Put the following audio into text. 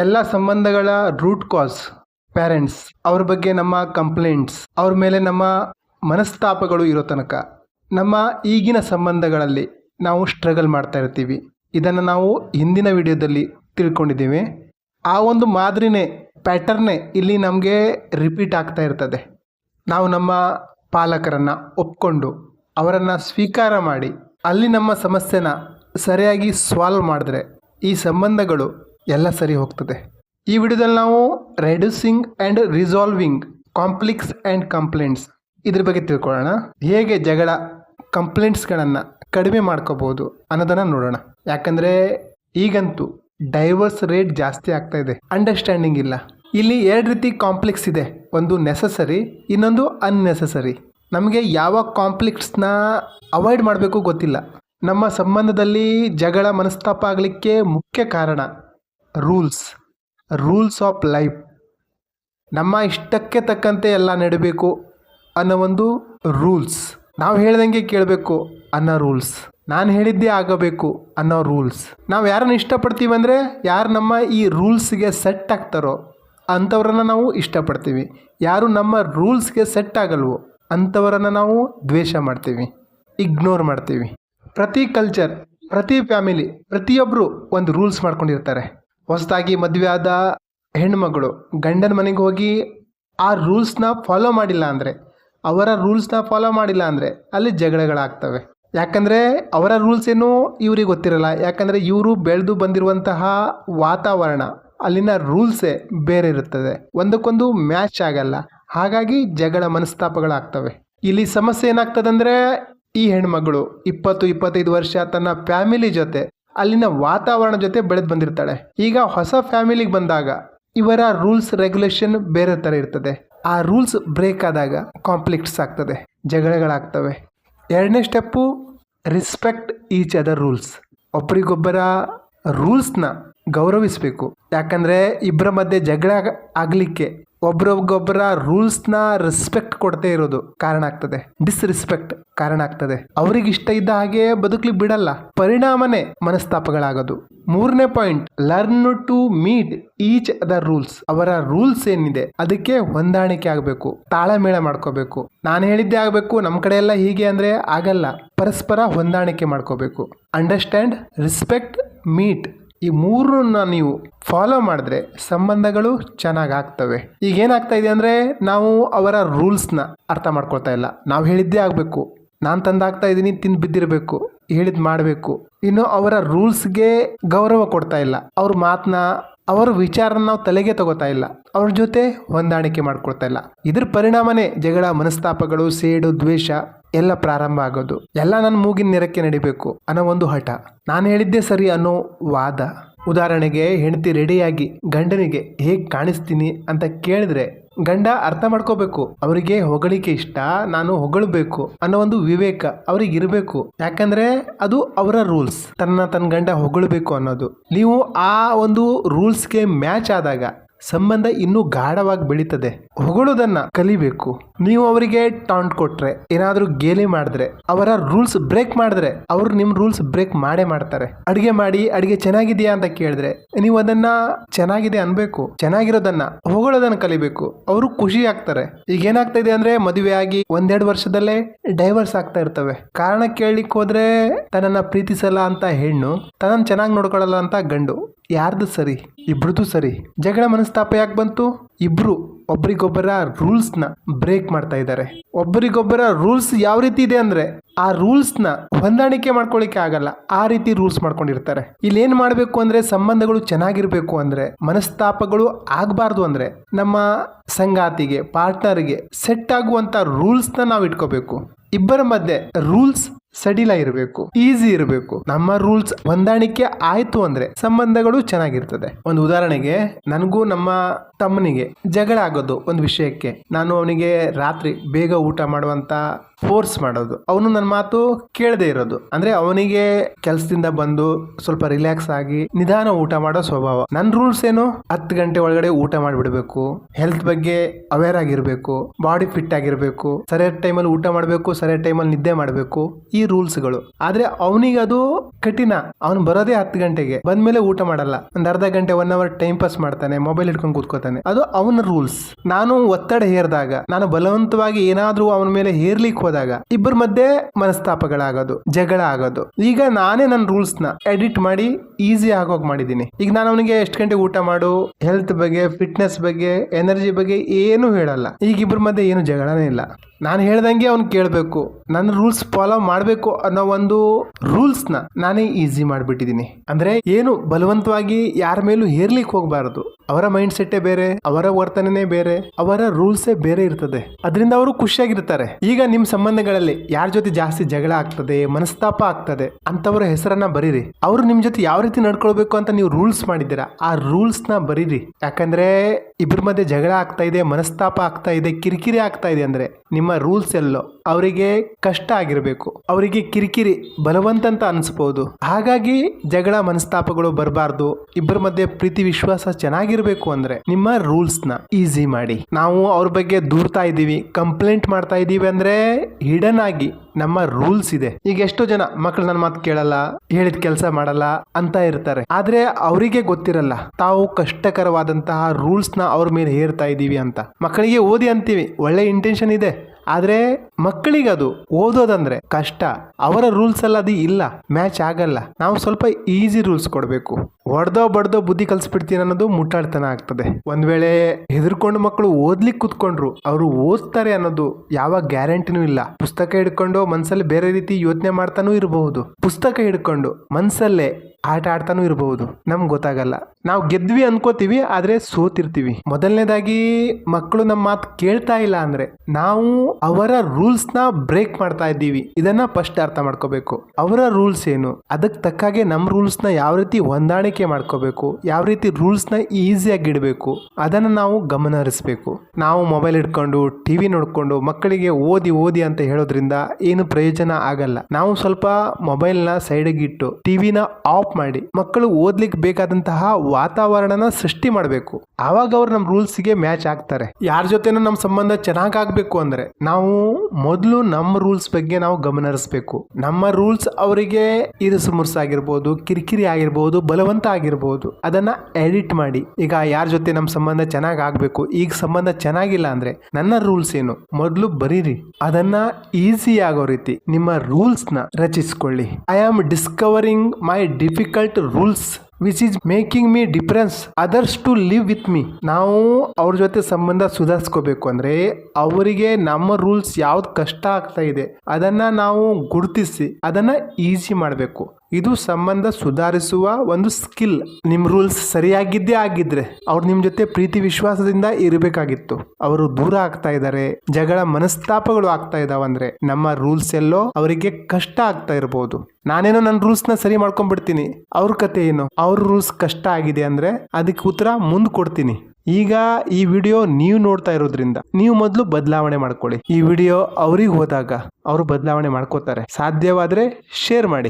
ಎಲ್ಲ ಸಂಬಂಧಗಳ root cause parents ಅವ್ರ ಬಗ್ಗೆ ನಮ್ಮ ಕಂಪ್ಲೇಂಟ್ಸ್ ಅವ್ರ ಮೇಲೆ ನಮ್ಮ ಮನಸ್ತಾಪಗಳು ಇರೋ ತನಕ ನಮ್ಮ ಈಗಿನ ಸಂಬಂಧಗಳಲ್ಲಿ ನಾವು ಸ್ಟ್ರಗಲ್ ಮಾಡ್ತಾ ಇರ್ತೀವಿ. ಇದನ್ನು ನಾವು ಹಿಂದಿನ ವಿಡಿಯೋದಲ್ಲಿ ತಿಳ್ಕೊಂಡಿದ್ದೀವಿ. ಆ ಒಂದು ಮಾದರಿನೇ ಪ್ಯಾಟರ್ನೇ ಇಲ್ಲಿ ನಮಗೆ ರಿಪೀಟ್ ಆಗ್ತಾ ಇರ್ತದೆ. ನಾವು ನಮ್ಮ ಪಾಲಕರನ್ನು ಒಪ್ಕೊಂಡು ಅವರನ್ನು ಸ್ವೀಕಾರ ಮಾಡಿ ಅಲ್ಲಿ ನಮ್ಮ ಸಮಸ್ಯೆನ ಸರಿಯಾಗಿ ಸಾಲ್ವ್ ಮಾಡಿದ್ರೆ ಈ ಸಂಬಂಧಗಳು ಎಲ್ಲ ಸರಿ ಹೋಗ್ತದೆ. ಈ ವಿಡಿಯೋದಲ್ಲಿ ನಾವು reducing and resolving complex and complaints ಇದ್ರ ಬಗ್ಗೆ ತಿಳ್ಕೊಳ್ಳೋಣ. ಹೇಗೆ ಜಗಳ ಕಂಪ್ಲೇಂಟ್ಸ್ಗಳನ್ನು ಕಡಿಮೆ ಮಾಡ್ಕೋಬೋದು ಅನ್ನೋದನ್ನು ನೋಡೋಣ. ಯಾಕಂದರೆ ಈಗಂತೂ ಡೈವರ್ಸ್ ರೇಟ್ ಜಾಸ್ತಿ ಆಗ್ತಾ ಇದೆ. ಅಂಡರ್ಸ್ಟ್ಯಾಂಡಿಂಗ್ ಇಲ್ಲ. ಇಲ್ಲಿ ಎರಡು ರೀತಿ ಕಾಂಪ್ಲೆಕ್ಸ್ ಇದೆ. ಒಂದು ನೆಸಸರಿ ಇನ್ನೊಂದು ಅನ್ನೆಸಸರಿ ನಮಗೆ ಯಾವ ಕಾಂಪ್ಲೆಕ್ಸ್ನ ಅವಾಯ್ಡ್ ಮಾಡಬೇಕು ಗೊತ್ತಿಲ್ಲ. ನಮ್ಮ ಸಂಬಂಧದಲ್ಲಿ ಜಗಳ ಮನಸ್ತಾಪ ಆಗಲಿಕ್ಕೆ ಮುಖ್ಯ ಕಾರಣ ರೂಲ್ಸ್. Rules of life. ನಮ್ಮ ಇಷ್ಟಕ್ಕೆ ತಕ್ಕಂತೆ ಎಲ್ಲ ನಡಬೇಕು ಅನ್ನೋ ಒಂದು ರೂಲ್ಸ್. ನಾವು ಹೇಳ್ದಂಗೆ ಕೇಳಬೇಕು ಅನ್ನೋ ರೂಲ್ಸ್. ನಾನು ಹೇಳಿದ್ದೇ ಆಗಬೇಕು ಅನ್ನೋ ರೂಲ್ಸ್. ನಾವು ಯಾರನ್ನು ಇಷ್ಟಪಡ್ತೀವಿ ಅಂದರೆ ಯಾರು ನಮ್ಮ ಈ ರೂಲ್ಸ್ಗೆ ಸೆಟ್ ಆಗ್ತಾರೋ ಅಂಥವ್ರನ್ನ ನಾವು ಇಷ್ಟಪಡ್ತೀವಿ. ಯಾರು ನಮ್ಮ ರೂಲ್ಸ್ಗೆ ಸೆಟ್ ಆಗಲ್ವೋ ಅಂಥವರನ್ನು ನಾವು ದ್ವೇಷ ಮಾಡ್ತೀವಿ, ಇಗ್ನೋರ್ ಮಾಡ್ತೀವಿ. ಪ್ರತಿ ಕಲ್ಚರ್, ಪ್ರತಿ ಫ್ಯಾಮಿಲಿ ಪ್ರತಿಯೊಬ್ಬರು ಒಂದು ರೂಲ್ಸ್ ಮಾಡ್ಕೊಂಡಿರ್ತಾರೆ. ಹೊಸದಾಗಿ ಮದುವೆ ಆದ ಹೆಣ್ಮಗಳು ಗಂಡನ ಮನೆಗೆ ಹೋಗಿ ಆ ರೂಲ್ಸ್ನ ಫಾಲೋ ಮಾಡಿಲ್ಲ ಅಂದರೆ, ಅವರ ರೂಲ್ಸ್ನ ಫಾಲೋ ಮಾಡಿಲ್ಲ ಅಂದರೆ ಅಲ್ಲಿ ಜಗಳಗಳಾಗ್ತವೆ. ಯಾಕಂದರೆ ಅವರ ರೂಲ್ಸ್ ಏನು ಇವ್ರಿಗೆ ಗೊತ್ತಿರಲ್ಲ. ಯಾಕಂದರೆ ಇವರು ಬೆಳೆದು ಬಂದಿರುವಂತಹ ವಾತಾವರಣ, ಅಲ್ಲಿನ ರೂಲ್ಸೇ ಬೇರೆ ಇರುತ್ತದೆ. ಒಂದಕ್ಕೊಂದು ಮ್ಯಾಚ್ ಆಗಲ್ಲ. ಹಾಗಾಗಿ ಜಗಳ ಮನಸ್ತಾಪಗಳಾಗ್ತವೆ. ಇಲ್ಲಿ ಸಮಸ್ಯೆ ಏನಾಗ್ತದೆ ಅಂದರೆ ಈ ಹೆಣ್ಮಗಳು ಇಪ್ಪತ್ತು, ಇಪ್ಪತ್ತೈದು ವರ್ಷ ತನ್ನ ಫ್ಯಾಮಿಲಿ ಜೊತೆ ಅಲ್ಲಿನ ವಾತಾವರಣ ಜೊತೆ ಬೆಳೆದು ಬಂದಿರ್ತಾಳೆ. ಈಗ ಹೊಸ ಫ್ಯಾಮಿಲಿಗೆ ಬಂದಾಗ ಇವರ ರೂಲ್ಸ್ ರೆಗ್ಯುಲೇಷನ್ ಬೇರೆ ಥರ ಇರ್ತದೆ. ಆ ರೂಲ್ಸ್ ಬ್ರೇಕ್ ಆದಾಗ ಕಾಂಪ್ಲಿಕ್ಟ್ಸ್ ಆಗ್ತದೆ, ಜಗಳಗಳಾಗ್ತವೆ. ಎರಡನೇ step respect each other rules. ಒಬ್ಬರಿಗೊಬ್ಬರ ರೂಲ್ಸ್ನ ಗೌರವಿಸಬೇಕು. ಯಾಕಂದರೆ ಇಬ್ಬರ ಮಧ್ಯೆ ಜಗಳ ಆಗಲಿಕ್ಕೆ ಒಬ್ರಿಗೊಬ್ಬರ ರೂಲ್ಸ್ನ ರೆಸ್ಪೆಕ್ಟ್ ಕೊಡದೇ ಇರೋದು ಕಾರಣ ಆಗ್ತದೆ. ಡಿಸ್ರೆಸ್ಪೆಕ್ಟ್ ಕಾರಣ ಆಗ್ತದೆ. ಅವ್ರಿಗೆ ಇಷ್ಟ ಇದ್ದ ಹಾಗೆ ಬದುಕಲಿ ಬಿಡಲ್ಲ. ಪರಿಣಾಮನೇ ಮನಸ್ತಾಪಗಳಾಗೋದು. ಮೂರನೇ point learn to meet each other rules ಅವರ ರೂಲ್ಸ್ ಏನಿದೆ ಅದಕ್ಕೆ ಹೊಂದಾಣಿಕೆ ಆಗಬೇಕು. ತಾಳಮೇಳ ಮಾಡ್ಕೋಬೇಕು. ನಾನು ಹೇಳಿದ್ದೆ ಆಗಬೇಕು ನಮ್ಮ ಕಡೆ ಎಲ್ಲ ಹೀಗೆ ಅಂದರೆ ಆಗಲ್ಲ. ಪರಸ್ಪರ ಹೊಂದಾಣಿಕೆ ಮಾಡ್ಕೋಬೇಕು. ಅಂಡರ್ಸ್ಟ್ಯಾಂಡ್ ರಿಸ್ಪೆಕ್ಟ್ ಮೀಟ್ ಈ ಮೂರನ್ನ ನೀವು ಫಾಲೋ ಮಾಡಿದ್ರೆ ಸಂಬಂಧಗಳು ಚೆನ್ನಾಗಿ ಆಗ್ತವೆ ಈಗ ಏನಾಗ್ತಾ ಇದೆ ಅಂದರೆ ನಾವು ಅವರ ರೂಲ್ಸ್ನ ಅರ್ಥ ಮಾಡ್ಕೊಳ್ತಾ ಇಲ್ಲ. ನಾವು ಹೇಳಿದ್ದೇ ಆಗಬೇಕು. ನಾನು ತಂದಾಗ್ತಾ ಇದ್ದೀನಿ ತಿಂದು ಬಿದ್ದಿರಬೇಕು. ಹೇಳಿದ್ ಮಾಡಬೇಕು. ಇನ್ನು ಅವರ ರೂಲ್ಸ್ಗೆ ಗೌರವ ಕೊಡ್ತಾ ಇಲ್ಲ. ಅವ್ರ ಮಾತನ್ನ ಅವರ ವಿಚಾರನ ನಾವು ತಲೆಗೆ ತಗೋತಾ ಇಲ್ಲ. ಅವ್ರ ಜೊತೆ ಹೊಂದಾಣಿಕೆ ಮಾಡ್ಕೊಳ್ತಾ ಇಲ್ಲ. ಇದ್ರ ಪರಿಣಾಮನೇ ಜಗಳ, ಮನಸ್ತಾಪಗಳು, ಸೇಡು, ದ್ವೇಷ ಎಲ್ಲ ಪ್ರಾರಂಭ ಆಗೋದು. ಎಲ್ಲ ನನ್ನ ಮೂಗಿನ ನೆರಕ್ಕೆ ನಡಿಬೇಕು ಅನ್ನೋ ಒಂದು ಹಠ. ನಾನು ಹೇಳಿದ್ದೆ ಸರಿ ಅನ್ನೋ ವಾದ. ಉದಾಹರಣೆಗೆ, ಹೆಂಡತಿ ರೆಡಿಯಾಗಿ ಗಂಡನಿಗೆ ಹೇಗೆ ಕಾಣಿಸ್ತೀನಿ ಅಂತ ಕೇಳಿದ್ರೆ, ಗಂಡ ಅರ್ಥ ಮಾಡ್ಕೋಬೇಕು. ಅವರಿಗೆ ಹೊಗಳಿಕೆ ಇಷ್ಟ, ನಾನು ಹೊಗಳಬೇಕು ಅನ್ನೋ ಒಂದು ವಿವೇಕ ಅವ್ರಿಗೆ ಇರಬೇಕು. ಯಾಕಂದ್ರೆ, ಅದು ಅವರ ರೂಲ್ಸ್. ತನ್ನ ತನ್ನ ಗಂಡ ಹೊಗಳಬೇಕು ಅನ್ನೋದು. ನೀವು ಆ ಒಂದು ರೂಲ್ಸ್ಗೆ ಮ್ಯಾಚ್ ಆದಾಗ ಸಂಬಂಧ ಇನ್ನೂ ಗಾಢವಾಗಿ ಬೆಳೀತದೆ. ಹೊಗಳೋದನ್ನ ಕಲಿಬೇಕು. ನೀವು ಅವರಿಗೆ ಟಾಂಟ್ ಕೊಟ್ರೆ, ಏನಾದರೂ ಗೇಲಿ ಮಾಡಿದ್ರೆ, ಅವರ ರೂಲ್ಸ್ ಬ್ರೇಕ್ ಮಾಡಿದ್ರೆ, ಅವರು ನಿಮ್ಮ ರೂಲ್ಸ್ ಬ್ರೇಕ್ ಮಾಡೇ ಮಾಡ್ತಾರೆ. ಅಡಿಗೆ ಮಾಡಿ, ಅಡಿಗೆ ಚೆನ್ನಾಗಿದೆಯಾ ಅಂತ ಕೇಳಿದ್ರೆ, ನೀವು ಅದನ್ನ ಚೆನ್ನಾಗಿದೆ ಅನ್ಬೇಕು. ಚೆನ್ನಾಗಿರೋದನ್ನ ಹೊಗಳೋದನ್ನ ಕಲಿಬೇಕು. ಅವರು ಖುಷಿ ಆಗ್ತಾರೆ. ಈಗ ಏನಾಗ್ತಾ ಇದೆ ಅಂದ್ರೆ ಮದುವೆ ಆಗಿ ಒಂದೆರಡು ವರ್ಷದಲ್ಲೇ ಡೈವರ್ಸ್ ಆಗ್ತಾ ಇರ್ತವೆ. ಕಾರಣ ಕೇಳಲಿಕ್ಕೆ ಹೋದ್ರೆ ತನ್ನನ್ನ ಪ್ರೀತಿಸಲ್ಲ ಅಂತ ಹೆಣ್ಣು ತನ್ನನ್ನು ಚೆನ್ನಾಗಿ ನೋಡ್ಕೊಳ್ಳಲ್ಲ ಅಂತ ಗಂಡು. ಯಾರ್ದು ಸರಿ? ಇಬ್ರದ್ದು ಸರಿ? ಜಗಳ ಮನಸ್ತಾಪ ಯಾಕೆ ಬಂತು? ಇಬ್ರು ಒಬ್ರಿಗೊಬ್ಬರ ರೂಲ್ಸ್ನ ಬ್ರೇಕ್ ಮಾಡ್ತಾ ಇದ್ದಾರೆ. ಒಬ್ಬರಿಗೊಬ್ಬರ ರೂಲ್ಸ್ ಯಾವ ರೀತಿ ಇದೆ ಅಂದ್ರೆ, ಆ ರೂಲ್ಸ್ನ ಹೊಂದಾಣಿಕೆ ಮಾಡ್ಕೊಳ್ಳಿಕ್ಕೆ ಆಗಲ್ಲ. ಆ ರೀತಿ ರೂಲ್ಸ್ ಮಾಡ್ಕೊಂಡಿರ್ತಾರೆ. ಇಲ್ಲಿ ಏನ್ ಮಾಡಬೇಕು ಅಂದ್ರೆ, ಸಂಬಂಧಗಳು ಚೆನ್ನಾಗಿರ್ಬೇಕು ಅಂದ್ರೆ, ಮನಸ್ತಾಪಗಳು ಆಗಬಾರ್ದು ಅಂದ್ರೆ, ನಮ್ಮ ಸಂಗಾತಿಗೆ, ಪಾರ್ಟ್ನರ್ಗೆ ಸೆಟ್ ಆಗುವಂತ ರೂಲ್ಸ್ನ ನಾವು ಇಟ್ಕೋಬೇಕು. ಇಬ್ಬರ ಮಧ್ಯೆ ರೂಲ್ಸ್ ಸಡಿಲ ಇರಬೇಕು ಈಸಿ ಇರಬೇಕು. ನಮ್ಮ ರೂಲ್ಸ್ ಹೊಂದಾಣಿಕೆ ಆಯ್ತು ಅಂದ್ರೆ ಸಂಬಂಧಗಳು ಚೆನ್ನಾಗಿರ್ತದೆ. ಒಂದು ಉದಾಹರಣೆಗೆ, ನನಗೂ ನಮ್ಮ ತಮ್ಮನಿಗೆ ಜಗಳ ಆಗೋದು ಒಂದು ವಿಷಯಕ್ಕೆ. ನಾನು ಅವನಿಗೆ ರಾತ್ರಿ ಬೇಗ ಊಟ ಮಾಡುವಂತ ಫೋರ್ಸ್ ಮಾಡೋದು. ಅವನು ನನ್ನ ಮಾತು ಕೇಳದೆ ಇರೋದು. ಅಂದ್ರೆ ಅವನಿಗೆ ಕೆಲಸದಿಂದ ಬಂದು ಸ್ವಲ್ಪ ರಿಲ್ಯಾಕ್ಸ್ ಆಗಿ ನಿಧಾನ ಊಟ ಮಾಡೋ ಸ್ವಭಾವ. ನನ್ನ ರೂಲ್ಸ್ ಏನು? ಹತ್ತು ಗಂಟೆ ಒಳಗಡೆ ಊಟ ಮಾಡಿಬಿಡ್ಬೇಕು. ಹೆಲ್ತ್ ಬಗ್ಗೆ ಅವೇರ್ ಆಗಿರ್ಬೇಕು. ಬಾಡಿ ಫಿಟ್ ಆಗಿರ್ಬೇಕು. ಸರಿಯಾದ ಟೈಮಲ್ಲಿ ಊಟ ಮಾಡಬೇಕು, ಸರಿಯಾದ ಟೈಮಲ್ಲಿ ನಿದ್ದೆ ಮಾಡಬೇಕು. ಈ ರೂಲ್ಸ್ಗಳು. ಆದ್ರೆ ಅವನಿಗೆ ಅದು ಕಠಿಣ. ಅವನು ಬರೋದೇ ಹತ್ತು ಗಂಟೆಗೆ. ಬಂದ್ಮೇಲೆ ಊಟ ಮಾಡಲ್ಲ. ಒಂದ್ ಅರ್ಧ ಗಂಟೆ ಒನ್ ಅವರ್ ಟೈಮ್ ಪಾಸ್ ಮಾಡ್ತಾನೆ ಮೊಬೈಲ್ ಇಟ್ಕೊಂಡು ಕೂತ್ಕೋತಾನೆ. ಅದು ಅವನ ರೂಲ್ಸ್. ನಾನು ಒತ್ತಡ ಹೇರಿದಾಗ, ನಾನು ಬಲವಂತವಾಗಿ ಏನಾದ್ರೂ ಅವನ ಮೇಲೆ ಹೇರ್ಲಿಕ್ಕೆ ಹೋದಾಗ ಇಬ್ಬರ ಮಧ್ಯೆ ಮನಸ್ತಾಪಗಳಾಗೋದು ಜಗಳ ಆಗೋದು ಈಗ ನಾನೇ ನನ್ನ ರೂಲ್ಸ್ನ ಎಡಿಟ್ ಮಾಡಿ ಈಸಿ ಆಗೋಗಿ ಮಾಡಿದ್ದೀನಿ. ಈಗ ನಾನು ಅವನಿಗೆ ಎಷ್ಟು ಗಂಟೆ ಊಟ ಮಾಡು ಹೆಲ್ತ್ ಬಗ್ಗೆ ಫಿಟ್ನೆಸ್ ಬಗ್ಗೆ ಎನರ್ಜಿ ಬಗ್ಗೆ ಏನು ಹೇಳಲ್ಲ. ಈಗ ಇಬ್ಬರ ಮಧ್ಯೆ ಏನು ಜಗಳನೇ ಇಲ್ಲ. ನಾನು ಹೇಳ್ದಂಗೆ ಅವ್ನು ಕೇಳಬೇಕು, ನನ್ನ ರೂಲ್ಸ್ ಫಾಲೋ ಮಾಡಬೇಕು ಅನ್ನೋ ಒಂದು ರೂಲ್ಸ್ನ ನಾನೇ ಈಸಿ ಮಾಡಿಬಿಟ್ಟಿದ್ದೀನಿ. ಅಂದ್ರೆ ಏನು ಬಲವಂತವಾಗಿ ಯಾರ ಮೇಲೂ ಹೇರ್ಲಿಕ್ಕೆ ಹೋಗಬಾರದು. ಅವರ ಮೈಂಡ್ ಸೆಟ್ಟೇ ಬೇರೆ, ಅವರ ವರ್ತನೆನೇ ಬೇರೆ, ಅವರ ರೂಲ್ಸೇ ಬೇರೆ ಇರ್ತದೆ. ಅದರಿಂದ ಅವರು ಖುಷಿಯಾಗಿರ್ತಾರೆ. ಈಗ ನಿಮ್ಮ ಸಂಬಂಧಗಳಲ್ಲಿ ಯಾರ ಜೊತೆ ಜಾಸ್ತಿ ಜಗಳ ಆಗ್ತದೆ, ಮನಸ್ತಾಪ ಆಗ್ತದೆ ಅಂತವರ ಹೆಸರನ್ನ ಬರೀರಿ. ಅವರು ನಿಮ್ ಜೊತೆ ಯಾವ ರೀತಿ ನಡ್ಕೊಳ್ಬೇಕು ಅಂತ ನೀವು ರೂಲ್ಸ್ ಮಾಡಿದ್ದೀರಾ, ಆ ರೂಲ್ಸ್ನ ಬರೀರಿ. ಯಾಕಂದ್ರೆ ಇಬ್ಬರ ಮಧ್ಯೆ ಜಗಳ ಆಗ್ತಾ ಇದೆ, ಮನಸ್ತಾಪ ಆಗ್ತಾ ಇದೆ, ಕಿರಿಕಿರಿ ಆಗ್ತಾ ಇದೆ ಅಂದ್ರೆ ನಿಮ್ಮ ರೂಲ್ಸ್ ಎಲ್ಲೋ ಅವರಿಗೆ ಕಷ್ಟ ಆಗಿರಬೇಕು. ಅವರಿಗೆ ಕಿರಿಕಿರಿ ಬಲವಂತ ಅಂತ ಅನಿಸ್ಬೋದು. ಹಾಗಾಗಿ ಜಗಳ, ಮನಸ್ತಾಪಗಳು ಬರಬಾರ್ದು. ಇಬ್ಬರ ಮಧ್ಯೆ ಪ್ರೀತಿ, ವಿಶ್ವಾಸ ಚೆನ್ನಾಗಿರ್ಬೇಕು ಅಂದ್ರೆ ನಿಮ್ಮ ರೂಲ್ಸ್ನ ಈಸಿ ಮಾಡಿ. ನಾವು ಅವ್ರ ಬಗ್ಗೆ ದೂರ್ತಾ ಇದ್ದೀವಿ, ಕಂಪ್ಲೇಂಟ್ ಮಾಡ್ತಾ ಇದ್ದೀವಿ ಅಂದ್ರೆ ಹಿಡನ್ ಆಗಿ ನಮ್ಮ ರೂಲ್ಸ್ ಇದೆ. ಈಗ ಎಷ್ಟೋ ಜನ ಮಕ್ಕಳು ನನ್ನ ಮಾತು ಕೇಳಲ್ಲ, ಹೇಳಿದ ಕೆಲಸ ಮಾಡಲ್ಲ ಅಂತ ಇರ್ತಾರೆ. ಆದ್ರೆ ಅವರಿಗೆ ಗೊತ್ತಿರಲ್ಲ, ತಾವು ಕಷ್ಟಕರವಾದಂತಹ ರೂಲ್ಸ್ನ ಅವ್ರ ಮೇಲೆ ಹೇರ್ತಾ ಇದ್ದೀವಿ ಅಂತ. ಮಕ್ಕಳಿಗೆ ಓದಿ ಅಂತೀವಿ, ಒಳ್ಳೆ ಇಂಟೆನ್ಷನ್ ಇದೆ. ಆದ್ರೆ ಮಕ್ಕಳಿಗೆ ಅದು ಓದೋದಂದ್ರೆ ಕಷ್ಟ. ಅವರ ರೂಲ್ಸ್ ಅಲ್ಲ ಅದು ಇಲ್ಲ, ಮ್ಯಾಚ್ ಆಗಲ್ಲ. ನಾವು ಸ್ವಲ್ಪ ಈಸಿ ರೂಲ್ಸ್ ಕೊಡಬೇಕು. ಹೊಡೆದೋ ಬಡ್ದೋ ಬುದ್ಧಿ ಕಲಿಸ್ಬಿಡ್ತೀನಿ ಅನ್ನೋದು ಮುಟ್ಟಾಳ್ತನ ಆಗ್ತದೆ. ಒಂದ್ ವೇಳೆ ಹೆದರ್ಕೊಂಡು ಮಕ್ಕಳು ಓದ್ಲಿಕ್ಕೆ ಕುತ್ಕೊಂಡ್ರು, ಅವರು ಓದ್ತಾರೆ ಅನ್ನೋದು ಯಾವ ಗ್ಯಾರಂಟಿನೂ ಇಲ್ಲ. ಪುಸ್ತಕ ಹಿಡ್ಕೊಂಡು ಮನ್ಸಲ್ಲಿ ಬೇರೆ ರೀತಿ ಯೋಚನೆ ಮಾಡ್ತಾನೂ ಇರಬಹುದು. ಪುಸ್ತಕ ಹಿಡ್ಕೊಂಡು ಮನ್ಸಲ್ಲೇ ಆಟ ಆಡ್ತಾನೂ ಇರಬಹುದು. ನಮ್ಗೆ ಗೊತ್ತಾಗಲ್ಲ. ನಾವು ಗೆದ್ವಿ ಅನ್ಕೋತೀವಿ, ಆದ್ರೆ ಸೋತಿರ್ತೀವಿ. ಮೊದಲನೇದಾಗಿ ಮಕ್ಕಳು ನಮ್ಮ ಮಾತು ಕೇಳ್ತಾ ಇಲ್ಲ ಅಂದ್ರೆ ನಾವು ಅವರ ರೂಲ್ಸ್ನ ಬ್ರೇಕ್ ಮಾಡ್ತಾ ಇದ್ದೀವಿ. ಇದನ್ನ ಫಸ್ಟ್ ಅರ್ಥ ಮಾಡ್ಕೋಬೇಕು. ಅವರ ರೂಲ್ಸ್ ಏನು? ಅದಕ್ಕೆ ತಕ್ಕಾಗೆ ನಮ್ಮ ರೂಲ್ಸ್ನ ಯಾವ ರೀತಿ ಹೊಂದಾಣಿಕೆ ಮಾಡ್ಕೋಬೇಕು, ಯಾವ ರೀತಿ ರೂಲ್ಸ್ನ ಈಸಿಯಾಗಿ ಇಡಬೇಕು, ಅದನ್ನ ನಾವು ಗಮನ ಹರಿಸ್ಬೇಕು ನಾವು ಮೊಬೈಲ್ ಇಟ್ಕೊಂಡು ಟಿವಿ ನೋಡಿಕೊಂಡು, ಮಕ್ಕಳಿಗೆ ಓದಿ ಓದಿ ಅಂತ ಹೇಳೋದ್ರಿಂದ ಏನು ಪ್ರಯೋಜನ ಆಗಲ್ಲ. ನಾವು ಸ್ವಲ್ಪ ಮೊಬೈಲ್ನ ಸೈಡ್ಗೆ ಇಟ್ಟು, ಟಿವಿನ ಆಫ್ ಮಾಡಿ, ಮಕ್ಕಳು ಓದ್ಲಿಕ್ಕೆ ಬೇಕಾದಂತಹ ವಾತಾವರಣನ ಸೃಷ್ಟಿ ಮಾಡಬೇಕು. ಆವಾಗ ಅವ್ರು ನಮ್ಮ ರೂಲ್ಸ್ಗೆ ಮ್ಯಾಚ್ ಆಗ್ತಾರೆ. ಯಾರ ಜೊತೆನೂ ನಮ್ಮ ಸಂಬಂಧ ಚೆನ್ನಾಗ್ ಆಗಬೇಕು ಅಂದ್ರೆ, ನಾವು ಮೊದಲು ನಮ್ಮ ರೂಲ್ಸ್ ಬಗ್ಗೆ ನಾವು ಗಮನ ಹರಿಸ್ಬೇಕು ನಮ್ಮ ರೂಲ್ಸ್ ಅವರಿಗೆ ಇರಿಸು ಮುರ್ಸಾಗಿರ್ಬೋದು, ಕಿರಿಕಿರಿ ಆಗಿರ್ಬೋದು, ಬಲವಂತ ಆಗಿರ್ಬೋದು ಅದನ್ನ ಎಡಿಟ್ ಮಾಡಿ. ಈಗ ಯಾರ ಜೊತೆ ನಮ್ಮ ಸಂಬಂಧ ಚೆನ್ನಾಗಿ ಆಗಬೇಕು, ಈಗ ಸಂಬಂಧ ಚೆನ್ನಾಗಿಲ್ಲ ಅಂದ್ರೆ ನನ್ನ ರೂಲ್ಸ್ ಏನು? ಮೊದಲು ಬರೀರಿ. ಅದನ್ನ ಈಸಿ ಆಗೋ ರೀತಿ ನಿಮ್ಮ ರೂಲ್ಸ್ನ ರಚಿಸಿಕೊಳ್ಳಿ. I am discovering my difficult rules which is making me difference others to live with me ನಾವು ಅವ್ರ ಜೊತೆ ಸಂಬಂಧ ಸುಧಾರಿಸ್ಕೋಬೇಕು ಅಂದ್ರೆ ಅವರಿಗೆ ನಮ್ಮ ರೂಲ್ಸ್ ಯಾವ್ದು ಕಷ್ಟ ಆಗ್ತಾ ಇದೆ, ಅದನ್ನ ನಾವು ಗುರುತಿಸಿ, ಅದನ್ನ ಈಸಿ ಮಾಡಬೇಕು. ಇದು ಸಂಬಂಧ ಸುಧಾರಿಸುವ ಒಂದು ಸ್ಕಿಲ್. ನಿಮ್ ರೂಲ್ಸ್ ಸರಿಯಾಗಿದ್ದೇ ಆಗಿದ್ರೆ ಅವ್ರು ನಿಮ್ ಜೊತೆ ಪ್ರೀತಿ ವಿಶ್ವಾಸದಿಂದ ಇರಬೇಕಾಗಿತ್ತು. ಅವರು ದೂರ ಆಗ್ತಾ ಇದ್ದಾರೆ ಜಗಳ ಮನಸ್ತಾಪಗಳು ಆಗ್ತಾ ಇದಾವಂದ್ರೆ ನಮ್ಮ ರೂಲ್ಸ್ ಎಲ್ಲೋ ಅವರಿಗೆ ಕಷ್ಟ ಆಗ್ತಾ ಇರಬಹುದು ನಾನೇನೋ ನನ್ನ ರೂಲ್ಸ್ನ ಸರಿ ಮಾಡ್ಕೊಂಡ್ಬಿಡ್ತೀನಿ. ಅವ್ರ ಕತೆ ಏನು? ಅವ್ರ ರೂಲ್ಸ್ ಕಷ್ಟ ಆಗಿದೆ ಅಂದ್ರೆ ಅದಕ್ಕೆ ಉತ್ತರ ಮುಂದ್ ಕೊಡ್ತೀನಿ. ಈಗ ಈ ವಿಡಿಯೋ ನೀವು ನೋಡ್ತಾ ಇರೋದ್ರಿಂದ ನೀವು ಮೊದಲು ಬದಲಾವಣೆ ಮಾಡ್ಕೊಳ್ಳಿ. ಈ ವಿಡಿಯೋ ಅವ್ರಿಗೆ ಹೋದಾಗ ಅವರು ಬದಲಾವಣೆ ಮಾಡ್ಕೋತಾರೆ. ಸಾಧ್ಯವಾದ್ರೆ ಶೇರ್ ಮಾಡಿ.